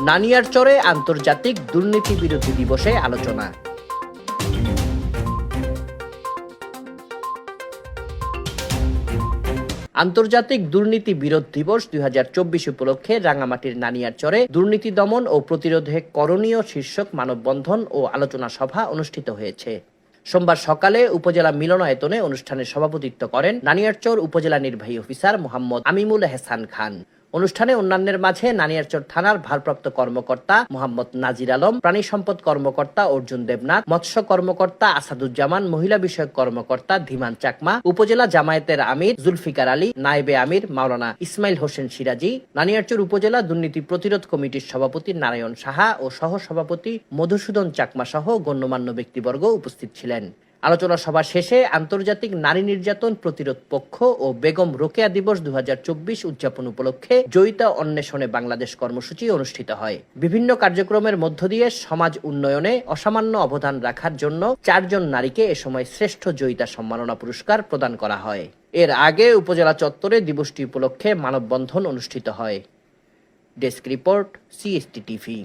নানিয়ারচরে আন্তর্জাতিক দুর্নীতি বিরোধী দিবসে আলোচনা। আন্তর্জাতিক দুর্নীতি বিরোধ দিবস দুই হাজার চব্বিশ উপলক্ষে রাঙামাটির নানিয়ারচরে দুর্নীতি দমন ও প্রতিরোধে করণীয় শীর্ষক মানববন্ধন ও আলোচনা সভা অনুষ্ঠিত হয়েছে। সোমবার সকালে উপজেলা মিলনায়তনে অনুষ্ঠানে সভাপতিত্ব করেন নানিয়ারচর উপজেলা নির্বাহী অফিসার মোহাম্মদ আমিমুল হেসান খান। অনুষ্ঠানে অন্যান্যের মাঝে নানিয়ারচর থানার ভারপ্রাপ্ত কর্মকর্তা মোহাম্মদ নাজির আলম, প্রাণী সম্পদ কর্মকর্তা অর্জুন দেবনাথ, মৎস্য কর্মকর্তা আসাদুজ্জামান, মহিলা বিষয়ক কর্মকর্তা ধীমান চাকমা, উপজেলা জামায়াতের আমির জুলফিকার আলী, নায়েবে আমির মাওলানা ইসমাইল হোসেন সিরাজি, নানিয়ারচর উপজেলা দুর্নীতি প্রতিরোধ কমিটির সভাপতি নারায়ণ সাহা ও সহ সভাপতি মধুসূদন চাকমা সহ গণ্যমান্য ব্যক্তিবর্গ উপস্থিত ছিলেন। আলোচনা সভা শেষে আন্তর্জাতিক নারী নির্যাতন প্রতিরোধ পক্ষ ও বেগম রোকেয়া দিবস দু হাজার চব্বিশ উদযাপন উপলক্ষে জয়িতা অন্বেষণে বাংলাদেশ কর্মসূচি অনুষ্ঠিত হয়। বিভিন্ন কার্যক্রমের মধ্য দিয়ে সমাজ উন্নয়নে অসামান্য অবদান রাখার জন্য চারজন নারীকে এ সময় শ্রেষ্ঠ জয়িতা সম্মাননা পুরস্কার প্রদান করা হয়। এর আগে উপজেলা চত্বরে দিবসটি উপলক্ষে মানববন্ধন অনুষ্ঠিত হয়। Desk report, CST TV.